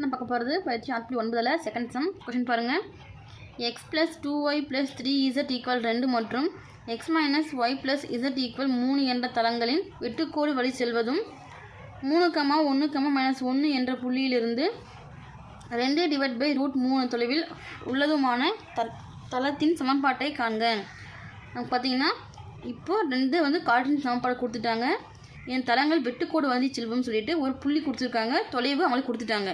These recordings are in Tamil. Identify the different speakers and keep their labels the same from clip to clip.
Speaker 1: நான் பார்க்க போகிறது பயிற்சி ஆட்பி ஒன்பதில் செகண்ட் சம் கொஷின் பாருங்கள் x plus two y plus three z equal ரெண்டு மற்றும் x minus y plus z equal மூணு என்ற தளங்களின் வெட்டுக்கோடு வழி செல்வதும் மூணு கமா ஒன்று கமா மைனஸ் ஒன்று என்ற புள்ளியிலிருந்து ரெண்டு டிவைட் பை ரூட் மூணு தொலைவில் உள்ளதுமான த தளத்தின் சமன்பாட்டை காண்க. நமக்கு பார்த்தீங்கன்னா இப்போ ரெண்டு வந்து காற்றின் சமன்பாடு கொடுத்துட்டாங்க. என் தளங்கள் வெட்டுக்கோடு வந்து செல்வம்னு சொல்லிட்டு ஒரு புள்ளி கொடுத்துருக்காங்க. தொலைவு அவங்களுக்கு கொடுத்துட்டாங்க.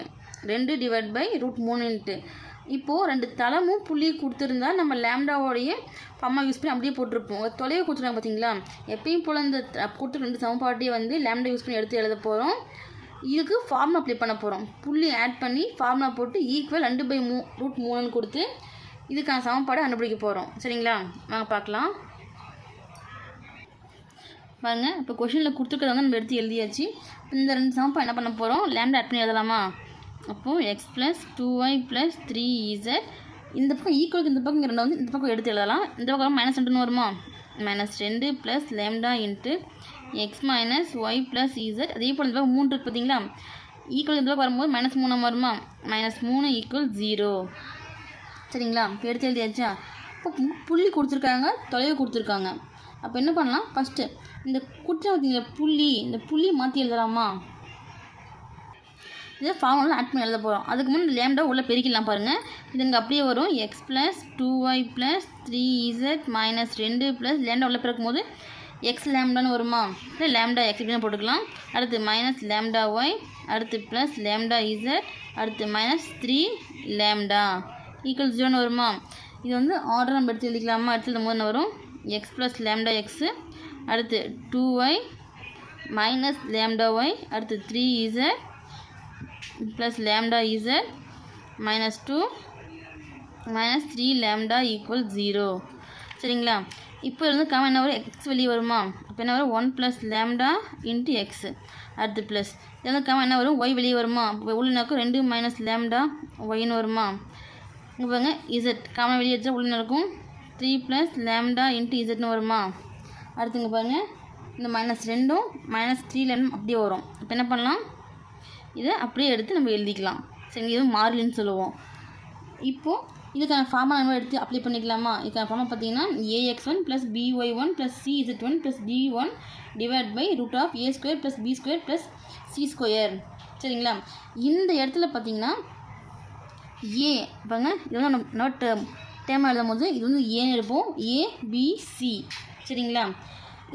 Speaker 1: ரெண்டு டிவைட் பை ரூட் மூணுன்ட்டு இப்போது ரெண்டு தளமும் புள்ளி கொடுத்துருந்தா நம்ம லேம்டாவோடைய பம்மா யூஸ் பண்ணி அப்படியே போட்டிருப்போம். ஒரு தொலைவு கொடுத்துருக்காங்க பார்த்தீங்களா எப்பயும் போல் இந்த கொடுத்து ரெண்டு சமன்பாட்டையே வந்து லேம்டா யூஸ் பண்ணி எடுத்து எழுத போகிறோம் இதுக்கு ஃபார்முலா அப்ளை பண்ண போகிறோம் புள்ளி ஆட் பண்ணி ஃபார்முலா போட்டு ஈக்குவல் ரெண்டு பை மூ ரூட் மூணுன்னு கொடுத்து இதுக்கான சமன்பாடை கண்டுபிடிக்க போகிறோம் சரிங்களா? வாங்க பார்க்கலாம். பாருங்கள் இப்போ கொஷினில் கொடுத்துருக்கிறத வந்து நம்ம எடுத்து எழுதியாச்சு. இந்த ரெண்டு சமன்பாடு என்ன பண்ண போகிறோம் லேம்டா ஆட் பண்ணி எழுதலாமா? அப்போது x plus two y plus three z இந்த பக்கம் ஈக்குவலுக்கு இந்த பக்கம் ரெண்டு வந்து இந்த பக்கம் எடுத்து எழுதலாம். இந்த பக்கம் மைனஸ் ரெண்டுன்னு வருமா? மைனஸ் ரெண்டு plus lambda into x minus y plus z அதே போல் இந்த பக்கம் மூணு இருக்குது பார்த்தீங்களா ஈக்குவல் இந்த பக்கம் வரும்போது மைனஸ் மூணு வருமா? மைனஸ் மூணு ஈக்குவல் ஜீரோ சரிங்களா? இப்போ எடுத்து எழுதியாச்சா? இப்போ புள்ளி கொடுத்துருக்காங்க தொலைவு கொடுத்துருக்காங்க. அப்போ என்ன பண்ணலாம்? ஃபஸ்ட்டு இந்த குற்றம் பார்த்தீங்களா புள்ளி இந்த புள்ளி மாற்றி எழுதலாமா? இது ஃபார்முலா ஆட் பண்ணி எழுத போகிறோம் அதுக்கு முன்னாடி லேம்டா உள்ளே பெருக்கிடலாம் பாருங்கள் இது இங்கே அப்படியே வரும். X plus two y plus three z minus ரெண்டு ப்ளஸ் லேம்டா உள்ளே பிறக்கும் போது எக்ஸ் லேம்டான்னு வருமா? இல்லை லேம்டா எக்ஸ் இப்படின்னு போட்டுக்கலாம். அடுத்து மைனஸ் லேம்டா ஒய் அடுத்து ப்ளஸ் லேம்டா இசட் அடுத்து மைனஸ் த்ரீ லேம்டா ஈக்குவல் ஜீரோன்னு வருமா? இது வந்து ஆர்டர் நம்ம எடுத்து எழுதிக்கலாமா? எடுத்து எழுதும் போது என்ன வரும்? எக்ஸ் ப்ளஸ் லேம்டா எக்ஸு அடுத்து two y minus lambda y அடுத்து three z plus lambda z minus two minus three lambda equal zero சரிங்களா? இப்போ இருந்து காமன் என்ன வரும்? எக்ஸ் வெளியே வருமா? இப்போ என்ன வரும்? One plus lambda into x அடுத்து ப்ளஸ் இதில் காமன் என்ன வரும்? ஒய் வெளியே வருமா? இப்போ உள்ளனாக்கும் ரெண்டு மைனஸ் லேம்டா ஒய்னு வருமா? இங்கே பாருங்க இசட் காமன் வெளியே வச்சா உள்ள இருக்கும்? த்ரீ ப்ளஸ் லேம்டா இன்ட்டு இசட்னு வருமா? அடுத்து இங்கே பாருங்கள் இந்த மைனஸ் ரெண்டும் மைனஸ் த்ரீ லேம் அப்படியே வரும். இப்போ என்ன பண்ணலாம்? இதை அப்படியே எடுத்து நம்ம எழுதிக்கலாம். சரி இது மாறிலின்னு சொல்லுவோம். இப்போது இதுக்கான ஃபார்மாக நம்ம எடுத்து அப்ளை பண்ணிக்கலாமா? இதுக்கான ஃபார்முலா பார்த்தீங்கன்னா a x one plus b y one plus c z one plus d one divide by root of a square plus b square plus c square சரிங்களா? இந்த இடத்துல பார்த்தீங்கன்னா ஏ பாருங்க இது வந்து நம்ம நோட் டேம் எழுதும் போது இது வந்து ஏன்னு எடுப்போம். ஏபிசி சரிங்களா?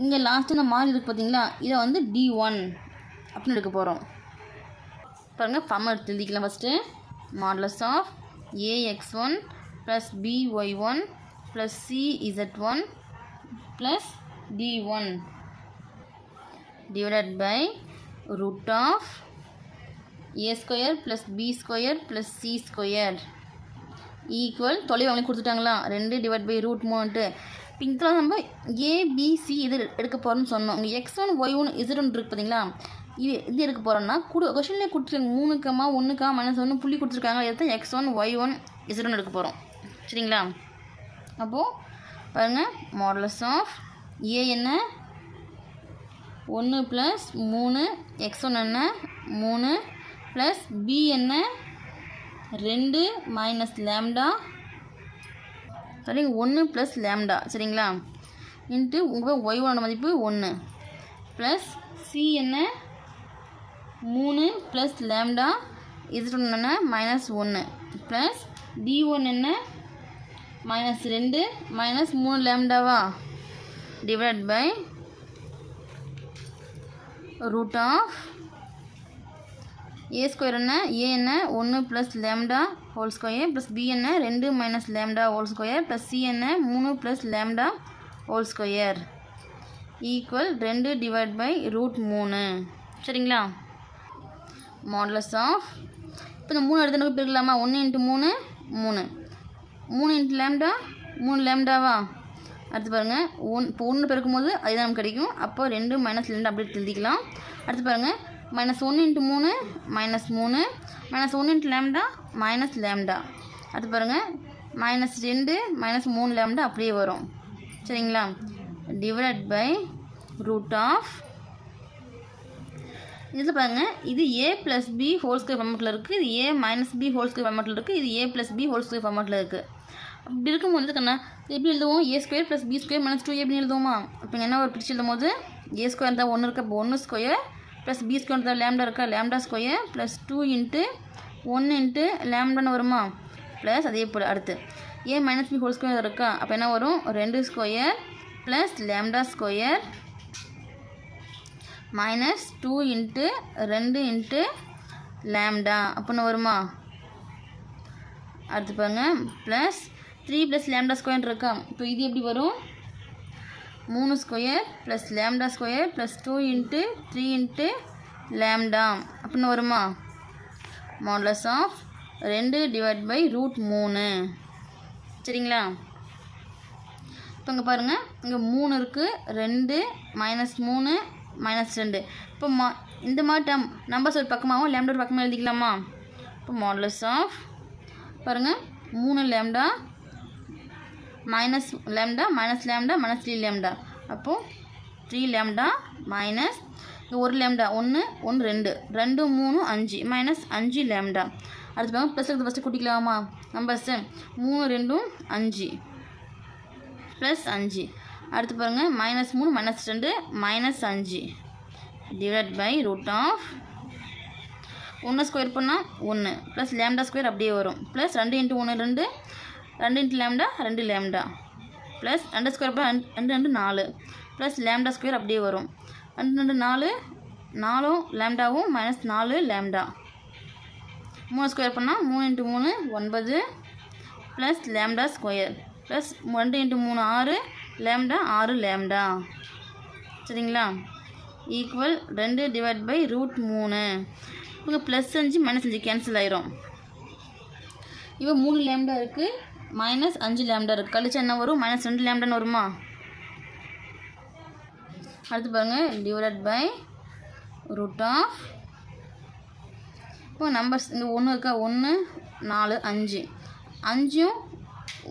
Speaker 1: இங்கே லாஸ்ட்டு இந்த மாறி இருக்குது பார்த்தீங்களா? இதை வந்து டி ஒன் அப்படின்னு எடுக்க போகிறோம் பாருங்கள் ஃபார்ம் எடுத்து எழுதிக்கலாம் first modulus of a x one plus b y one plus c z one plus d one divided by root of a square plus b square plus c square equal தொலைவு அவங்களே கொடுத்துட்டாங்களா? ரெண்டு டிவைட் பை ரூட் மூணுன்ட்டு இப்போ நம்ம ஏபிசி இது எடுக்க போகிறோம்னு சொன்னோம். இங்கே x one y one z one இருக்குது பார்த்தீங்களா இது இது எடுக்க போகிறோம்னா கொடு கொஷன்லேயே கொடுத்துருங்க மூணுக்கமா ஒன்றுக்கா மைனஸ் ஒன்று புள்ளி கொடுத்துருக்காங்க. எடுத்து x one y one z one எடுக்க போகிறோம் சரிங்களா? அப்போது பாருங்கள் மாடலஸ் ஆஃப் ஏ என்ன? ஒன்று ப்ளஸ் மூணு எக்ஸ் ஒன் என்ன? மூணு ப்ளஸ் பி என்ன? ரெண்டு மைனஸ் லேம்டா சரிங்க ஒன்று ப்ளஸ் லேம்டா சரிங்களா? இன்ட்டு உங்கள் ஒய் ஒனோட மதிப்பு ஒன்று ப்ளஸ் சி என்ன? மூணு ப்ளஸ் லேம்டா இது ஒன்று என்ன? மைனஸ் ஒன்று ப்ளஸ் டி ஒன் என்ன? மைனஸ் ரெண்டு. மைனஸ் மூணு லேம்டாவா divide by root of a square என்ன? ஏ என்ன? ஒன்று plus lambda whole square plus b என்ன? ரெண்டு minus lambda whole square plus c என்ன? மூணு plus lambda whole square equal ரெண்டு டிவைட் பை ரூட் மூணு. சரிங்களா? மாடலஸ் ஆஃப் இப்போ இந்த மூணு எடுத்து பிரிக்கலாமா? ஒன்று இன்ட்டு மூணு மூணு. மூணு இன்ட்டு லேம்டா மூணு லேம்டாவா அடுத்து பாருங்கள் ஒன் இப்போ ஒன்று பெருக்கும்போது அதுதான் நமக்கு கிடைக்கும். அப்போ ரெண்டு மைனஸ் ரெண்டு அப்படியே எழுதிக்கலாம். அடுத்து பாருங்கள் மைனஸ் ஒன்று இன்ட்டு மூணு மைனஸ் மூணு. மைனஸ் ஒன்று இன்ட்டு லேம்டா மைனஸ் லேம்டா அடுத்து பாருங்கள் மைனஸ் ரெண்டு மைனஸ் மூணு லேம்டா அப்படியே வரும். சரிங்களா? டிவைட் பை ரூட் ஆஃப் இதில் பாருங்கள் இது a plus b whole square ஃபார்மேட்டில் இருக்குது இது a minus b whole square ஃபார்மேட்டில் இருக்குது இது a plus b whole square ஃபார்மேட்டில் இருக்குது அப்படி இருக்கும்போது கண்ணா எப்படி எழுதுவோம்? A square plus b square minus two எப்படி எழுதுவோமா? இப்போ என்ன ஒரு பிரிச்சு எழுதும் போது ஏ ஸ்கொயர் தான் ஒன்று இருக்கா. இப்போ ஒன்று ஸ்கொயர் ப்ளஸ் பி ஸ்கொயர் தான் லேம்டா இருக்கா? Lambda square plus two into ஒன்று இன்ட்டு லேம்டான்னு வருமா? ப்ளஸ் அதே போல் அடுத்து. A minus b whole square இருக்கா? அப்போ என்ன வரும்? ரெண்டு square plus lambda square minus two into ரெண்டு இன்ட்டு லேம்டா அப்படின்னு வருமா? அடுத்து பாருங்க. Plus three plus lambda square இருக்கா? இப்போ இது எப்படி வரும்? மூணு square plus lambda square plus two into three into lambda அப்படின்னு வருமா? மாடலஸ் ஆஃப் ரெண்டு டிவைட் பை ரூட் மூணு. சரிங்களா? இப்போ இங்கே பாருங்கள் இங்கே மூணு இருக்குது ரெண்டு மைனஸ் மூணு மைனஸ் ரெண்டு. இப்போ மா இந்த மாதிரி டம் நம்பர்ஸ் ஒரு பக்கமாகவும் லேம்டா ஒரு பக்கமாக எழுதிக்கலாமா? இப்போ மாடலஸ் ஆஃப் பாருங்கள் மூணு lambda minus lambda minus lambda minus three lambda அப்போது த்ரீ லேம்டா மைனஸ் ஒரு லேம்டா ஒன்று ஒன்று ரெண்டு. ரெண்டு மூணு அஞ்சு. மைனஸ் அஞ்சு லேம்டா அடுத்து பாருங்க ப்ளஸ் எடுத்து ஃபஸ்ட்டு கூட்டிக்கலாமா? நம்பர்ஸு மூணு ரெண்டும் அஞ்சு. ப்ளஸ் அஞ்சு. அடுத்து பாருங்கள் மைனஸ் மூணு மைனஸ் ரெண்டு மைனஸ் அஞ்சு. டிவைட் பை ரூட் ஆஃப் ஒன்று ஸ்கொயர் பண்ணால் ஒன்று ப்ளஸ் லேம்டா ஸ்கொயர் அப்படியே வரும். ப்ளஸ் ரெண்டு இன்ட்டு ஒன்று ரெண்டு. ரெண்டு இன்ட்டு லேம்டா ரெண்டு லேம்டா ப்ளஸ் ரெண்டு ஸ்கொயர் பண்ணால் ரெண்டு ரெண்டு ரெண்டு நாலு. ப்ளஸ் லேம்டா ஸ்கொயர் அப்படியே வரும். ரெண்டு ரெண்டு நாலு. நாலும் லேம்டாவும் மைனஸ் நாலு லேம்டா மூணு ஸ்கொயர் பண்ணால் மூணு இன்ட்டு மூணு ஒன்பது. ப்ளஸ் லேம்டா ஸ்கொயர் ப்ளஸ் ரெண்டு இன்ட்டு மூணு ஆறு. லேம்டா ஆறு லேம்டா. சரிங்களா? ஈக்குவல் ரெண்டு டிவைட் பை ரூட் மூணு. இவங்க ப்ளஸ் அஞ்சு மைனஸ் அஞ்சு கேன்சல் ஆயிரும். இப்போ மூணு லேம்டா இருக்குது மைனஸ் அஞ்சு லேம்டா இருக்குது கழிச்சு என்ன வரும்? மைனஸ் ரெண்டு லேம்டான்னு வருமா? அடுத்து பாருங்கள் டிவைட் பை ரூட் ஆஃப் இப்போ நம்பர்ஸ் இந்த ஒன்று இருக்கா? ஒன்று நாலு அஞ்சு. அஞ்சும்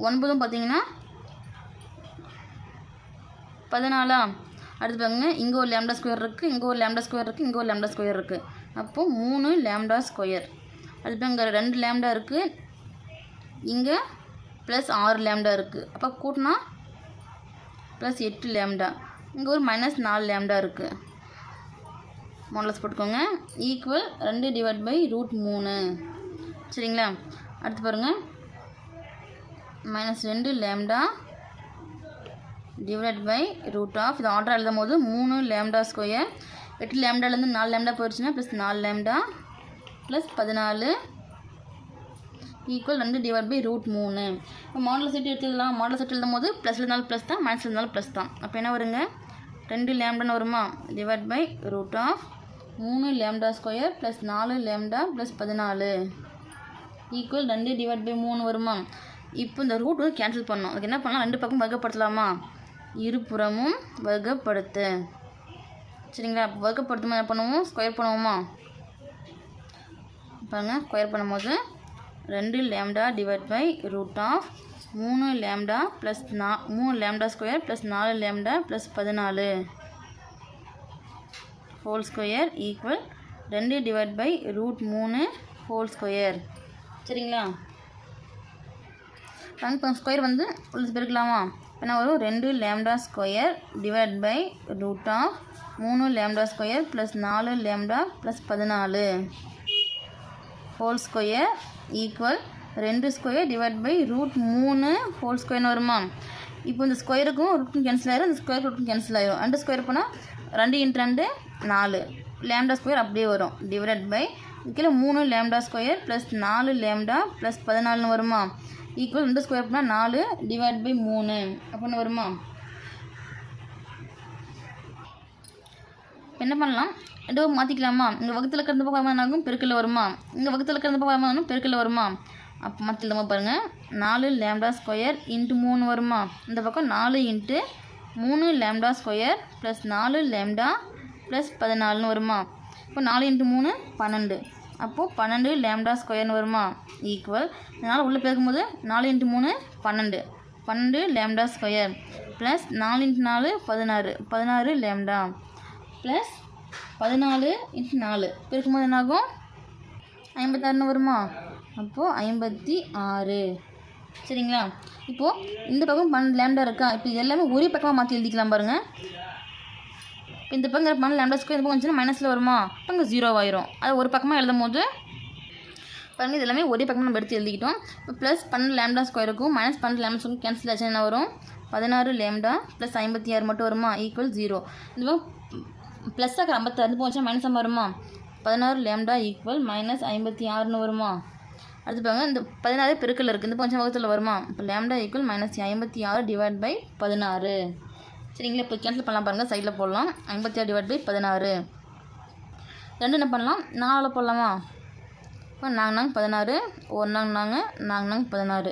Speaker 1: ஒன்பதும் பார்த்தீங்கன்னா பதினாலா அடுத்து பாருங்க இங்கே ஒரு லேம்டா ஸ்கொயர் இருக்குது இங்கே ஒரு லேம்டா ஸ்கொயர் இருக்குது இங்கே ஒரு லேம்டா ஸ்கொயர் இருக்குது அப்போது மூணு லேம்டா ஸ்கொயர் அடுத்து இங்கே ரெண்டு லேம்டா இருக்குது இங்கே ப்ளஸ் ஆறு லேம்டா இருக்குது அப்போ கூட்டினா ப்ளஸ் எட்டு லேம்டா இங்கே ஒரு மைனஸ் நாலு லேம்டா இருக்குது மாடலஸ் போட்டுக்கோங்க. ஈக்குவல் ரெண்டு டிவைட் பை ரூட் மூணு. சரிங்களா? அடுத்து பாருங்கள் மைனஸ் ரெண்டு lambda divide by root of இது ஆர்டர் எழுதும் போது மூணு லேம்டா ஸ்கொயர் எட்டு லேம்டாலேருந்து நாலு லேம்டா போயிடுச்சுன்னா ப்ளஸ் நாலு லேம்டா ப்ளஸ் பதினாலு ஈக்குவல் ரெண்டு டிவைட் பை ரூட் மூணு. இப்போ மாடல் செட் எடுத்துடலாம். மாடல் செட் எழுதும் போது ப்ளஸ் இருந்தாலும் ப்ளஸ் தான் மைனஸ் இருந்தாலும் ப்ளஸ் தான். அப்போ என்ன வருங்க? ரெண்டு லேம்டான்னு வருமா? டிவைட் பை ரூட் ஆஃப் மூணு லேம்டா ஸ்கொயர் ப்ளஸ் நாலு லேம்டா ப்ளஸ் பதினாலு ஈக்குவல் ரெண்டு டிவைட் பை மூணு வருமா? இப்போ இந்த ரூட் வந்து கேன்சல் பண்ணோம் அதுக்கு என்ன பண்ணலாம்? ரெண்டு பக்கம் வர்க்கப்படுத்தலாமா இருபுறமும் வர்க்கப்படுத்து சரிங்களா? அப்போ வர்க்கப்படுத்தும் என்ன பண்ணுவோம்? ஸ்கொயர் பண்ணுவோமா? பாருங்கள் ஸ்கொயர் பண்ணும்போது ரெண்டு lambda divide by root of மூணு லேம்டா ப்ளஸ் நா மூணு லேம்டா ஸ்கொயர் ப்ளஸ் நாலு லேம்டா ப்ளஸ் பதினாலு. ஹோல் ஸ்கொயர் ஈக்குவல் ரெண்டு டிவைட் பை ரூட் மூணு ஹோல் ஸ்கொயர் சரிங்களா? இப்போ ஸ்கொயர் வந்து உள்ள பெருக்கலாமா? என்ன வரும் ரெண்டு lambda square divide by root of மூணு லேம்டா ஸ்கொயர் ப்ளஸ் நாலு லேம்டா ப்ளஸ் பதினாலு. ஹோல் ஸ்கொயர் ஈக்குவல் ரெண்டு ஸ்கொயர் டிவைட் பை ரூட் மூணு ஹோல் ஸ்கொயர்னு வருமா? இப்போ இந்த ஸ்கொயருக்கும் ரூட்டும் கேன்சல் ஆயிரும் இந்த ஸ்கொயர் ரூட்டும் கேன்சல் ஆயிரும். ரெண்டு ஸ்கொயர் போனால் ரெண்டு இன்ட்டு ரெண்டு நாலு. லேம்டா ஸ்கொயர் அப்படியே வரும். டிவைட் பை கீழே மூணு லேம்டா ஸ்கொயர் ப்ளஸ் நாலு லேம்டா ப்ளஸ் பதினாலுன்னு வருமா? ஈக்குவல் ரெண்டு ஸ்கொயர் பண்ணால் நாலு டிவைட் பை மூணு. அப்படின்னு வருமா? என்ன பண்ணலாம்? ரெண்டு மாற்றிக்கலாமா இங்கே வகுத்தில் இருக்கிற பக்கம் என்னாகும் பெருக்கில் வருமா? இங்கே வகுத்தில் கிடந்த பக்கம் என்ன பெருக்கில் வருமா? அப்போ மாற்றிடலாமா பாருங்கள் நாலு லேம்டா ஸ்கொயர் இன்ட்டு மூணு வருமா? இந்த பக்கம் நாலு இன்ட்டு மூணு லேம்டா ஸ்கொயர் ப்ளஸ் நாலு லேம்டா ப்ளஸ் பதினாலுன்னு வருமா? இப்போ நாலு இன்ட்டு மூணு பன்னெண்டு. அப்போது பன்னெண்டு லேம்டா ஸ்கொயர்னு வருமா? ஈக்குவல் இதனால் உள்ளே பேருக்கும்போது நாலு இன்ட்டு மூணு பன்னெண்டு. பன்னெண்டு லேம்டா ஸ்கொயர். ப்ளஸ் நாலு இன்ட்டு நாலு பதினாறு. பதினாறு லேம்டா. ப்ளஸ் பதினாலு இன்ட்டு நாலு. பெருக்கும்போது என்னாகும்? ஐம்பத்தாறுன்னு வருமா? அப்போது ஐம்பத்தி ஆறு சரிங்களா? இப்போது இந்த பக்கம் பன்னெண்டு லேம்டா இருக்கா? இப்போ இது எல்லாமே ஒரே பக்கமாக மாற்றி எழுதிக்கலாம் பாருங்கள் இந்த பக்கம் இருப்பாங்க லேம்டா ஸ்கொயர் இந்த பக்கம் வந்துச்சுன்னா மைனஸில் வருமா? இப்போ இங்கே ஜீரோ ஆயிரும். அது ஒரு பக்கமாக எழுதும் போது பாருங்க இது எல்லாமே ஒரே பக்கமாக நம்ம எடுத்து எழுதிக்கிட்டோம். இப்போ ப்ளஸ் பன்னெண்டு லேம்டா ஸ்கொயருக்கும் மைனஸ் பன்னெண்டு லேம்டா ஸ்கொயர் கேன்சல் ஆச்சு என்ன வரும்? பதினாறு லேம்டா ப்ளஸ் ஐம்பத்தி ஆறு மட்டும் வருமா? ஈக்குவல் ஜீரோ இந்த பக்கம் ப்ளஸ் ஆக்கிற ஐம்பத்தாறு இந்த மைனஸ் வருமா? பதினாறு லேம்டா ஈக்குவல் மைனஸ் ஐம்பத்தி ஆறுன்னு வருமா? அடுத்து பாருங்க இந்த பதினாறு பெருக்கில் இருக்குது இந்த பஞ்சம் வகுத்தில் வருமா? இப்போ லேம்டா ஈக்குவல் மைனஸ் ஐம்பத்தி ஆறு டிவைட் பை பதினாறு. சரிங்களா? இப்போ கேன்சல் பண்ணலாம் பாருங்கள் சைடில் போடலாம். ஐம்பத்தி ஆறு டிவைட் பை பதினாறு. ரெண்டு என்ன பண்ணலாம்? நாலில் போடலாமா? இப்போ நாங்கள் நாங்கள் பதினாறு ஒரு நாங்க நாங்கள் நாங்கள் பதினாறு.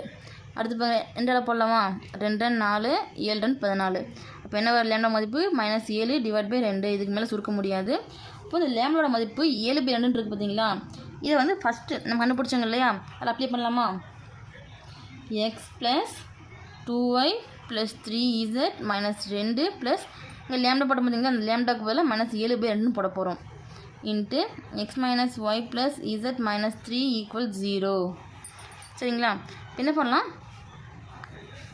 Speaker 1: அடுத்து இப்போ ரெண்டு போடலாமா? ரெண்டு ரெண்டு நாலு ஏழு ரெண்டு பதினாலு. அப்போ என்ன வர லேம்டா மதிப்பு மைனஸ் ஏழு டிவைட் பை ரெண்டு. இதுக்கு மேலே சுருக்க முடியாது. இப்போ இந்த லேம்டோட மதிப்பு ஏழு பை ரெண்டுன்னு இருக்குது பார்த்தீங்களா இதை வந்து ஃபஸ்ட்டு நம்ம கண்டுபிடிச்சோங்க இல்லையா? அதில் அப்ளை பண்ணலாமா? X plus two y plus three z minus ரெண்டு ப்ளஸ் இங்கே லேம்டா போட பார்த்தீங்களா அந்த லேம்டாக்கு பதிலாக மைனஸ் ஏழு பை ரெண்டுன்னு போட போகிறோம் into x minus y plus z minus three equal zero சரிங்களா? என்ன பண்ணலாம்?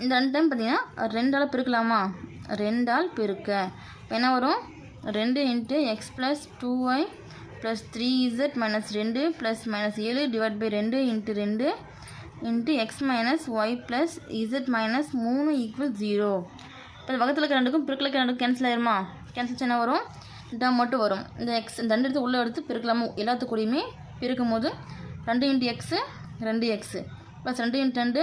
Speaker 1: இந்த ரெண்டு டைம் பார்த்தீங்கன்னா ரெண்டால் பெருக்கலாமா? ரெண்டால் பெருக்க. என்ன வரும்? ரெண்டு into x plus two y plus three z minus ரெண்டு ப்ளஸ் மைனஸ் ஏழு டிவைட் பை ரெண்டு இன்ட்டு ரெண்டு into x minus y plus z minus மூணு ஈக்குவல் ஜீரோ இப்போ பக்கத்தில் இருக்க ரெண்டுக்கும் பெருக்கில் ரெண்டுக்கும் கேன்சல் ஆயிருமா? கேன்சல் என்ன வரும். டேம் மட்டும் வரும். இந்த எக்ஸ் இந்த ரெண்டு எடுத்து உள்ளே எடுத்து பிறக்கலாமோ. எல்லாத்து பிறக்கும் போது ரெண்டு இன்ட்டு எக்ஸு ரெண்டு எக்ஸு ப்ளஸ் ரெண்டு இன்ட்டு ரெண்டு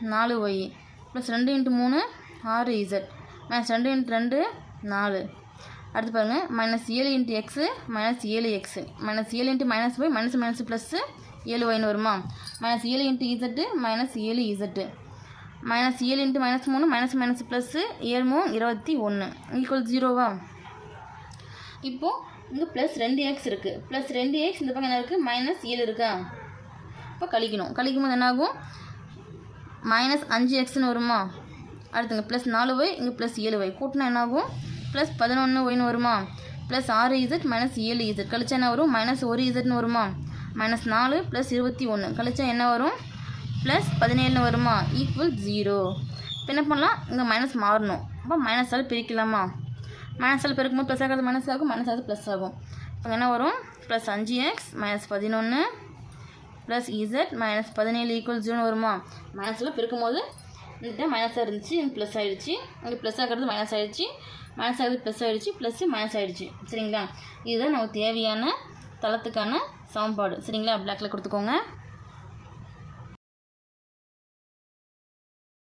Speaker 1: நாலு ஒய் ப்ளஸ் ரெண்டு இன்ட்டு மூணு ஆறு இசட் மைனஸ் ரெண்டு இன்ட்டு ரெண்டு நாலு. அடுத்து பாருங்கள் மைனஸ் ஏழு இன்ட்டு எக்ஸு மைனஸ் ஏழு எக்ஸு மைனஸ் ஏழு into minus y minus minus plus ஏழு ஒய்னு வருமா? மைனஸ் ஏழு இன்ட்டு இசட்டு மைனஸ் ஏழு இசட்டு மைனஸ் ஏழு இன்ட்டு மைனஸ் மூணு மைனஸ் மைனஸ் ப்ளஸ்ஸு ஏழு மூணு இருபத்தி ஒன்று ஈக்குவல் ஜீரோவா இப்போது இங்கே ப்ளஸ் ரெண்டு எக்ஸ் இருக்குது ப்ளஸ் ரெண்டு எக்ஸ் இந்த பக்கம் என்ன இருக்குது மைனஸ் ஏழு இருக்கா? இப்போ கழிக்கணும். கழிக்கும் போது என்னாகும்? மைனஸ் அஞ்சு எக்ஸ்னு வருமா? அடுத்துங்க ப்ளஸ் நாலு ஒய் இங்கே ப்ளஸ் ஏழு ஒய் கூட்டினா என்னாகும்? ப்ளஸ் பதினொன்று ஒய்னு வருமா? ப்ளஸ் ஆறு இசட் மைனஸ் ஏழு இசட் கழிச்சா என்ன வரும்? மைனஸ் ஒரு இசட்னு வருமா? மைனஸ் நாலு ப்ளஸ் இருபத்தி ஒன்று கழிச்சா என்ன வரும்? ப்ளஸ் பதினேழுன்னு வருமா? ஈக்குவல் ஜீரோ இப்போ என்ன பண்ணலாம்? இங்கே மைனஸ் மாறணும். அப்போ மைனஸால் பிரிக்கலாமா? மைனஸால் பெருக்கும்போது ப்ளஸ் ஆகிறது மைனஸ் ஆகும் மைனஸ் ஆகிறது ப்ளஸ் ஆகும். இப்போ என்ன வரும்? ப்ளஸ் அஞ்சு எக்ஸ் மைனஸ் பதினொன்று ப்ளஸ் இசட் மைனஸ் பதினேழு ஈக்குவல் ஜீரோன்னு வருமா? மைனஸில் பெருக்கும்போது இந்த மைனஸாக இருந்துச்சு இங்கே ப்ளஸ் ஆகிடுச்சு இங்கே ப்ளஸ் ஆகிறது மைனஸ் ஆகிடுச்சு மைனஸ் ஆகிறது ப்ளஸ் ஆகிடுச்சு ப்ளஸ்ஸு மைனஸ் ஆகிடுச்சு சரிங்களா? இதுதான் நமக்கு தேவையான தளத்துக்கான சாம்பாடு சரிங்களா? பிளாக்கில் கொடுத்துக்கோங்க.